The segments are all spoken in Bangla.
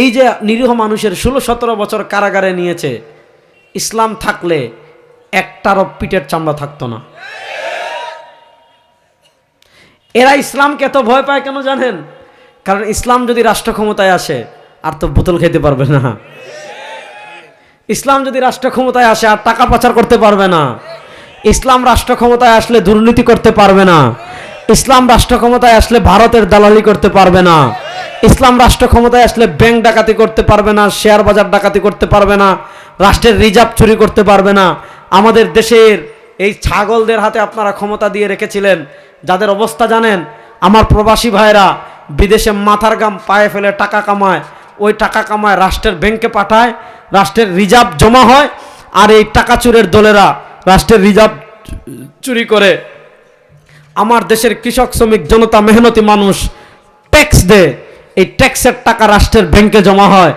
এই যে নিরীহ মানুষের ষোলো সতেরো বছর কারাগারে নিয়েছে, ইসলাম থাকলে একটারও পিঠের চামড়া থাকতো না। এরা ইসলামকে এত ভয় পায় কেন জানেন? কারণ ইসলাম যদি রাষ্ট্র ক্ষমতায় আসে, আর তো বোতল খেতে পারবে না। ইসলাম যদি রাষ্ট্র ক্ষমতায় আসে, আর টাকা পাচার করতে পারবে না। ইসলাম রাষ্ট্র ক্ষমতায় আসলে দুর্নীতি করতে পারবে না। ইসলাম রাষ্ট্র ক্ষমতায় আসলে ভারতের দালালি করতে পারবে না। ইসলাম রাষ্ট্র ক্ষমতায় আসলে ব্যাংক ডাকাতি করতে পারবে না শেয়ার বাজার ডাকাতি করতে পারবে না, রাষ্ট্রের রিজার্ভ চুরি করতে পারবে না। আমাদের দেশের এই ছাগলদের হাতে আপনারা ক্ষমতা দিয়ে রেখেছিলেন, যাদের অবস্থা জানেন, আমার প্রবাসী ভাইরা বিদেশে মাথার গাম পায়ে ফেলে টাকা কামায়, ওই টাকা কামায় রাষ্ট্রের ব্যাংকে পাঠায়, রাষ্ট্রের রিজার্ভ জমা হয়, আর এই টাকা চুরের দলেরা রাষ্ট্রের রিজার্ভ চুরি করে। আমার দেশের কৃষক, শ্রমিক, জনতা, মেহনতি মানুষ ট্যাক্স দেয় এই ট্যাক্সের টাকা রাষ্ট্রের ব্যাংকে জমা হয়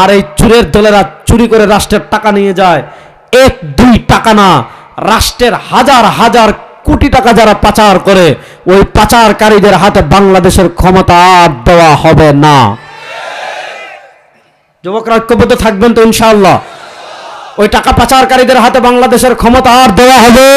আর এই চুরের দলেরা চুরি করে রাষ্ট্রের টাকা নিয়ে যায়। এক, দুই টাকা না, রাষ্ট্রের হাজার হাজার কোটি টাকা যারা পাচার করে, ওই পাচারকারীদের হাতে বাংলাদেশের ক্ষমতা আর দেওয়া হবে না। যুবকরা ঐক্যবদ্ধ থাকবেন তো ইনশাআল্লাহ। ওই টাকা পাচারকারীদের হাতে বাংলাদেশের ক্ষমতা আর দেওয়া হবে।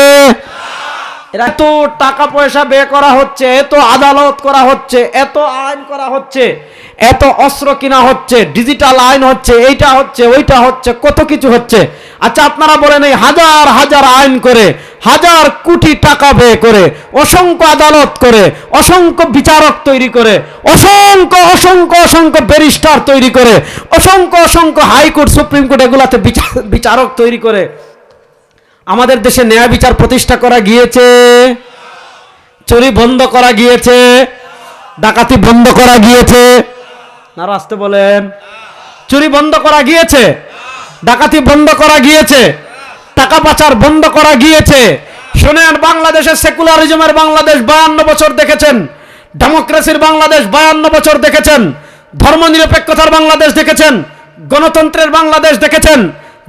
এত টাকা পয়সা ব্যয় করা হচ্ছে, এত আদালত করা হচ্ছে, এত আইন করা হচ্ছে, এত অস্ত্র কিনা হচ্ছে ডিজিটাল আইন হচ্ছে, এইটা হচ্ছে, ওইটা হচ্ছে, কত কিছু হচ্ছে। আচ্ছা আপনারা বলেন এই হাজার হাজার আইন করে, হাজার কোটি টাকা ব্যয় করে, অসংখ্য আদালত করে, অসংখ্য বিচারক তৈরি করে, অসংখ্য অসংখ্য অসংখ্য ব্যারিস্টার তৈরি করে, অসংখ্য অসংখ্য হাইকোর্ট, সুপ্রিম কোর্ট এগুলাতে বিচার- বিচারক তৈরি করে আমাদের দেশে ন্যায় বিচার প্রতিষ্ঠা করা গিয়েছে, চুরি বন্ধ করা গিয়েছে, ডাকাতি বন্ধ করা গিয়েছে। না আসতে বলেন। চুরি বন্ধ করা গিয়েছে, ডাকাতি বন্ধ করা গিয়েছে, টাকা পাচার বন্ধ করা গিয়েছে। শোনেন, বাংলাদেশের সেকুলারিজমের বাংলাদেশ বায়ান্ন বছর দেখেছেন, ডেমোক্রেসির বাংলাদেশ বায়ান্ন বছর দেখেছেন, ধর্মনিরপেক্ষতার বাংলাদেশ দেখেছেন, গণতন্ত্রের বাংলাদেশ দেখেছেন,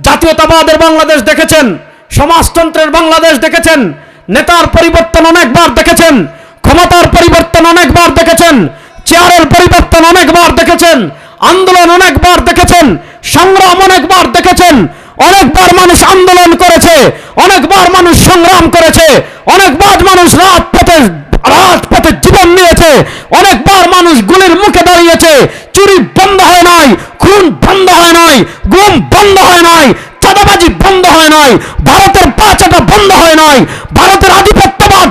জাতীয়তাবাদের বাংলাদেশ দেখেছেন সমাজতন্ত্রের বাংলাদেশ দেখেছেন, নেতার পরিবর্তন অনেকবার দেখেছেন, ক্ষমতার পরিবর্তন অনেকবার দেখেছেন, চেয়ারের পরিবর্তন অনেকবার দেখেছেন, আন্দোলন অনেকবার দেখেছেন, সংগ্রাম অনেকবার দেখেছেন, অনেকবার মানুষ আন্দোলন করেছে অনেকবার মানুষ সংগ্রাম করেছে অনেকবার মানুষ রাজপথে রাজপথে জীবন নিয়েছে অনেকবার মানুষ গুলির মুখে দাঁড়িয়েছে চুরি বন্ধ হয় নাই খুন বন্ধ হয় নাই গুম বন্ধ হয় নাই চাঁদাবাজি বন্ধ হয় নাই ভারতের পাচাটা বন্ধ হয় নাই ভারতের আধিপত্যবাদ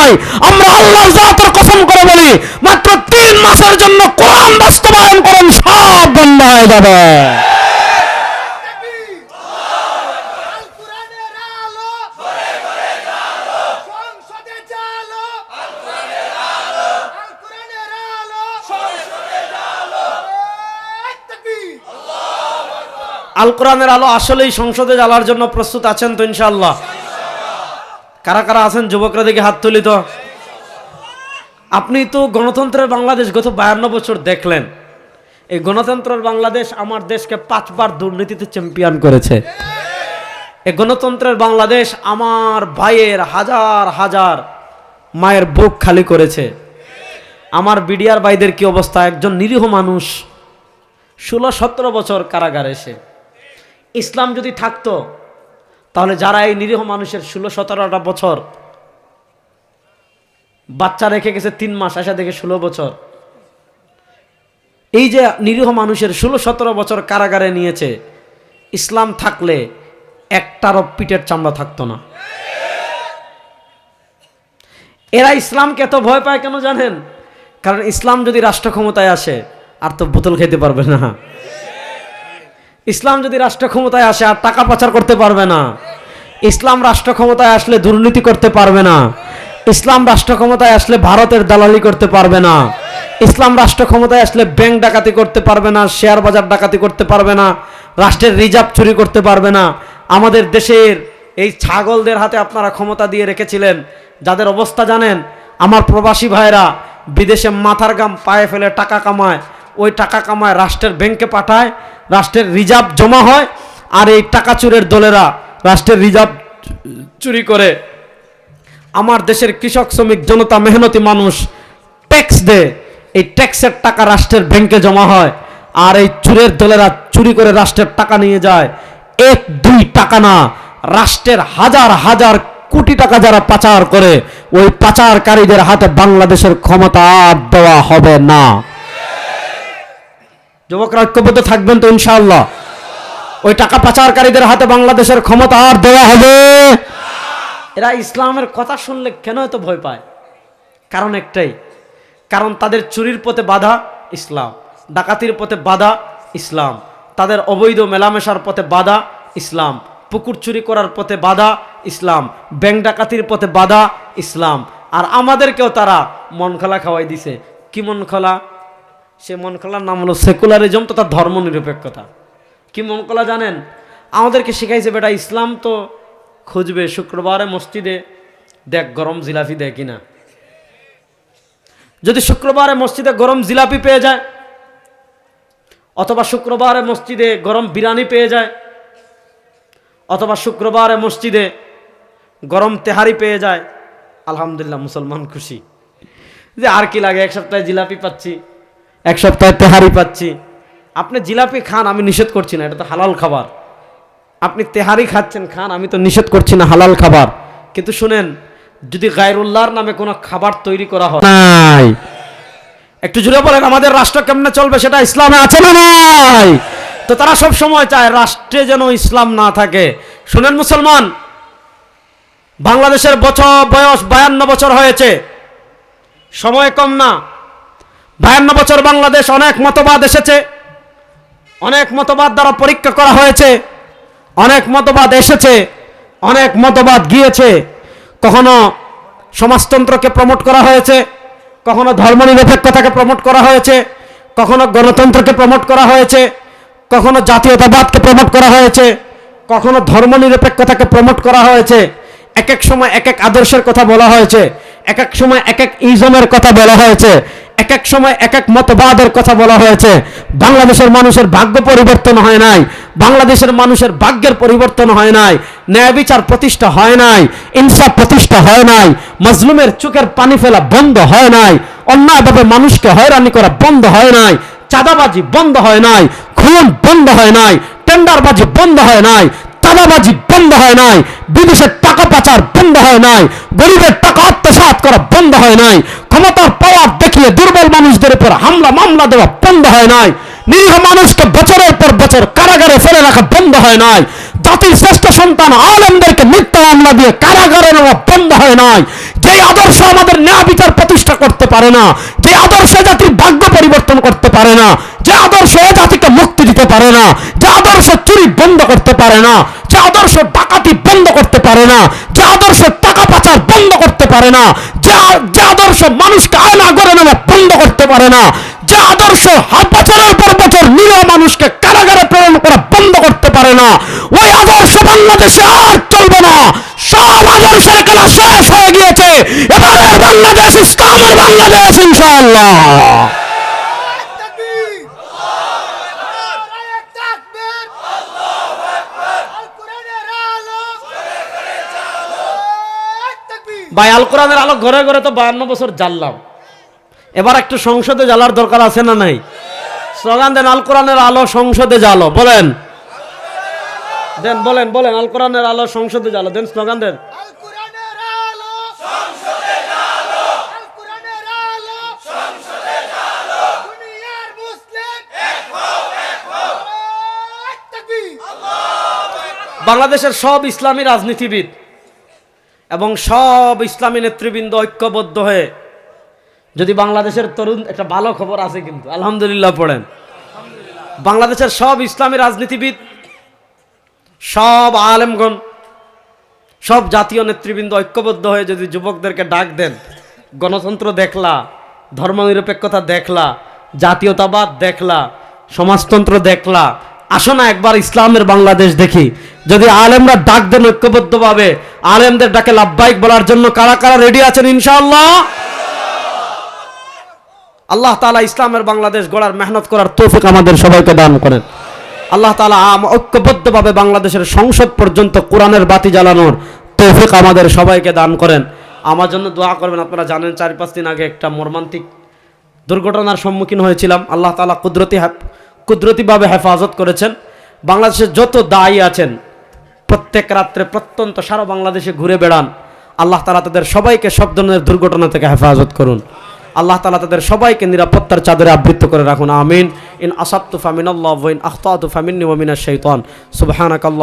নাই আমরা আল্লাহর জাতের কসম করে বলি, মাত্র তিন মাসের জন্য কোরআন বাস্তবায়ন করেন, সব বন্ধ হয়ে যাবে। আল কোরআনের আলো আসলেই সংসদে জ্বালার জন্য প্রস্তুত আছেন তো ইনশাআল্লাহ। কারা কারা আছেন? যুবকরা দেখে হাত তুলি তো। আপনি তো গণতন্ত্রের বাংলাদেশ গত বায়ান্ন বছর দেখলেন। এই গণতন্ত্রের বাংলাদেশ আমার দেশকে পাঁচবার দুর্নীতিতে চ্যাম্পিয়ন করেছে। এই গণতন্ত্রের বাংলাদেশ আমার ভাইয়ের হাজার হাজার মায়ের বুক খালি করেছে। আমার বিডিআর ভাইদের কি অবস্থা? একজন নিরীহ মানুষ, ষোলো সতেরো বছর কারাগারে এসে। ইসলাম যদি থাকতো তাহলে যারা এই নিরীহ মানুষের ষোলো, সতেরোটা বছর বাচ্চা রেখে গেছে তিন মাস আসা দেখে ষোলো বছর। এই যে নিরীহ মানুষের ষোলো, সতেরো বছর কারাগারে নিয়েছে, ইসলাম থাকলে একটারও পিঠের চামড়া থাকতো না। এরা ইসলামকে এত ভয় পায় কেন জানেন? কারণ ইসলাম যদি রাষ্ট্র ক্ষমতায় আসে, আর তো বোতল খেতে পারবে না। ইসলাম যদি রাষ্ট্র ক্ষমতায় আসে আর টাকা পাচার করতে পারবে না। ইসলাম রাষ্ট্র ক্ষমতায় আসলে দুর্নীতি করতে পারবে না। ইসলাম রাষ্ট্র ক্ষমতায় আসলে ভারতের দালালি করতে পারবে না। ইসলাম রাষ্ট্র ক্ষমতায় আসলে ব্যাংক ডাকাতি করতে পারবে না, শেয়ার বাজার ডাকাতি করতে পারবে না, রাষ্ট্রের রিজার্ভ চুরি করতে পারবে না। আমাদের দেশের এই ছাগলদের হাতে আপনারা ক্ষমতা দিয়ে রেখেছিলেন, যাদের অবস্থা জানেন, আমার প্রবাসী ভাইরা বিদেশে মাথার গাম পায়ে ফেলে টাকা কামায়, ওই টাকা কামায় রাষ্ট্রের ব্যাংকে পাঠায় রাষ্ট্রের রিজার্ভ জমা হয় আর এই টাকা চুরের দলেরা রাষ্ট্রের রিজার্ভ চুরি করে। আমার দেশের কৃষক, শ্রমিক, জনতা, মেহনতি মানুষ ট্যাক্স দেয়। এই ট্যাক্সের টাকা রাষ্ট্রের ব্যাংকে জমা হয় আর এই চুরের দলেরা চুরি করে রাষ্ট্রের টাকা নিয়ে যায়। এক, দুই টাকা না, রাষ্ট্রের হাজার হাজার কোটি টাকা যারা পাচার করে, ওই পাচারকারীদের হাতে বাংলাদেশের ক্ষমতা দেওয়া হবে না। যুবকরা ঐক্যবদ্ধ থাকবেন তো ইনশাআল্লাহ। ওই টাকা পাচারকারীদের হাতে বাংলাদেশের ক্ষমতা আর দেওয়া হবে। এরা ইসলামের কথা শুনলে কেন এত ভয় পায়? কারণ একটাই, কারণ তাদের চুরির পথে বাধা ইসলাম, ডাকাতির পথে বাধা ইসলাম, তাদের অবৈধ মেলামেশার পথে বাধা ইসলাম, পুকুর চুরি করার পথে বাধা ইসলাম, ব্যাংক ডাকাতির পথে বাধা ইসলাম, আর আমাদেরকেও তারা মন খোলা খাওয়াই দিছে। কি মন খোলা সে মন খোলার নাম হলো সেকুলারিজম তথা ধর্মনিরপেক্ষতা। কি মন খোলা জানেন? আমাদেরকে শিখাইছে বেটা ইসলাম তো খুঁজবে শুক্রবারে মসজিদে, দেখ গরম জিলাপি দেয় কিনা। যদি শুক্রবারে মসজিদে গরম জিলাপি পেয়ে যায়, অথবা শুক্রবারে মসজিদে গরম বিরিয়ানি পেয়ে যায়, অথবা শুক্রবারে মসজিদে গরম তেহারি পেয়ে যায়, আলহামদুলিল্লাহ মুসলমান খুশি। যে আর কি লাগে, এক সপ্তাহে জিলাপি পাচ্ছি। এক সপ্তাহে তেহারি পাচ্ছি। আপনি জিলাপি খান আমি নিষেধ করছি না এটা তো হালাল খাবার। আপনি তেহারি খাচ্ছেন খান আমি তো নিষেধ করছি না হালাল খাবার। কিন্তু শুনেন যদি গায়রুল্লাহর নামে কোনো খাবার তৈরি করা হয় নাই। একটু জুড়ে বলেন আমাদের রাষ্ট্র কেমনে চলবে সেটা ইসলামে আছে না নাই? তো তারা সব সময় চায় রাষ্ট্রে যেন ইসলাম না থাকে। শুনেন মুসলমান বাংলাদেশের বছর বয়স বায়ান্ন বছর হয়েছে। সময় কম না। বায়ান্ন বছর বাংলাদেশ অনেক মতবাদ এসেছে। অনেক মতবাদ দ্বারা পরীক্ষা করা হয়েছে। অনেক মতবাদ এসেছে। অনেক মতবাদ গিয়েছে। কখনো সমাজতন্ত্রকে প্রমোট করা হয়েছে। কখনো ধর্মনিরপেক্ষতাকে প্রমোট করা হয়েছে। কখনো গণতন্ত্রকে প্রমোট করা হয়েছে। কখনো জাতীয়তাবাদকে প্রমোট করা হয়েছে। কখনো ধর্মনিরপেক্ষতাকে প্রমোট করা হয়েছে। এক এক সময় এক এক আদর্শের কথা বলা হয়েছে। এক এক সময় এক এক ইজমের কথা বলা হয়েছে। এক এক সময় এক এক মতবাদের কথা বলা হয়েছে বাংলাদেশের মানুষের ভাগ্য পরিবর্তন হয় নাই বাংলাদেশের মানুষের ভাগ্যের পরিবর্তন হয় নাই ন্যায় বিচার প্রতিষ্ঠা হয় নাই ইনসাফ প্রতিষ্ঠা হয় নাই মজলুমের চোখের পানি ফেলা বন্ধ হয় নাই অন্যায়ভাবে মানুষকে হয়রানি করা বন্ধ হয় নাই চাঁদাবাজি বন্ধ হয় নাই খুন বন্ধ হয় নাই টেন্ডারবাজি বন্ধ হয় নাই চাঁদাবাজি বন্ধ হয় নাই বিদেশের টাকা পাচার বন্ধ হয় নাই। গরিবের টাকা আত্মসাৎ করা বন্ধ হয় নাই। ক্ষমতার পাওয়ার দেখিয়ে দুর্বল মানুষদের উপর হামলা, মামলা দেওয়া বন্ধ হয় নাই। নিরীহ মানুষকে বছরের পর বছর কারাগারে ফেলে রাখা বন্ধ হয় নাই। জাতির শ্রেষ্ঠ সন্তান আলমদেরকে মিথ্যা মামলা দিয়ে কারাগারে নেওয়া বন্ধ হয় নাই। যে আদর্শ আমাদের ন্যায় বিচার প্রতিষ্ঠা করতে পারে না, যে আদর্শ জাতির ভাগ্য পরিবর্তন করতে পারে না, যে আদর্শ জাতিকে মুক্তি দিতে পারে না, যে আদর্শ চুরি বন্ধ করতে পারে না, যে আদর্শ ডাকাতি বন্ধ করতে পারে না, যে আদর্শ টাকা পাচার বন্ধ করতে পারে না, যে আদর্শ মানুষকে আয়না করে নেওয়া বন্ধ করতে পারে না, যে আদর্শ বছরের পর বছর নিরীহ মানুষকে কারাগারে প্রেরণ করা বন্ধ করতে পারে না, ওই আদর্শ বাংলাদেশে আর চলবে না। সব আদর্শের খেলা শেষ হয়ে গিয়েছে। এবারের বাংলাদেশ ইসলামের বাংলাদেশ, ইনশাআল্লাহ তাকবীর নারায়ে তাকবীর আল্লাহু আকবার আল কোরআনের আলো তাকবীর ভাই আল কোরআনের আলো ঘরে ঘরে তো বায়ান্ন বছর জ্বাললাম। এবার একটু সংসদে জ্বালার দরকার আছে না নাই? স্লোগান দেন আল কোরআনের আলো সংসদে জ্বালো বলেন। দেন বলেন বলেন আল কোরআনের আলো সংসদে জ্বালো দেন স্লোগান দেন। বাংলাদেশের সব ইসলামী রাজনীতিবিদ এবং সব ইসলামী নেতৃবৃন্দ ঐক্যবদ্ধ হয়ে, যদি বাংলাদেশের তরুণ, একটা ভালো খবর আছে কিন্তু, আলহামদুলিল্লাহ পড়েন। বাংলাদেশের সব ইসলামী রাজনীতিবিদ, সব আলেমগণ, সব জাতীয় নেতৃবৃন্দ ঐক্যবদ্ধ হয়ে যদি যুবকদেরকে ডাক দেন, গণতন্ত্র দেখলা, ধর্মনিরপেক্ষতা দেখলা, জাতীয়তাবাদ দেখলা, সমাজতন্ত্র দেখলা আসো না একবার ইসলামের বাংলাদেশ দেখি। যদি আলেমরা ডাক দেন ঐক্যবদ্ধভাবে, আলেমদের ডাকে লাভবাহিক বলার জন্য কারা কারা রেডি আছেন ইনশাআল্লাহ? আল্লাহ তালা ইসলামের বাংলাদেশ গড়ার মেহনত করার তৌফিক আমাদের সবাইকে দান করেন। আল্লাহ তালা ঐক্যবদ্ধভাবে বাংলাদেশের সংসদ পর্যন্ত কোরআনের বাতি জ্বালানোর তৌফিক আমাদের সবাইকে দান করেন। আমার জন্য দোয়া করবেন, আপনারা জানেন চার পাঁচ দিন আগে একটা মর্মান্তিক দুর্ঘটনার সম্মুখীন হয়েছিলাম। আল্লাহ তালা কুদরতি হাত কুদরতিভাবে হেফাজত করেছেন। বাংলাদেশের যত দায়ী আছেন, প্রত্যেক রাত্রে প্রত্যন্ত সারা বাংলাদেশে ঘুরে বেড়ান। আল্লাহ তালা তাদের সবাইকে সব ধরনের দুর্ঘটনা থেকে হেফাজত করুন। আল্লাহ তালা তাদের সবাইকে নিরাপত্তার চাদরে আবৃত্ত করে রাখুন। আমিন। ইন আসাত্তু ফামিন আল্লাহ ইন আখতাতু ফামিন্নি ওয়ামিনা শৈতান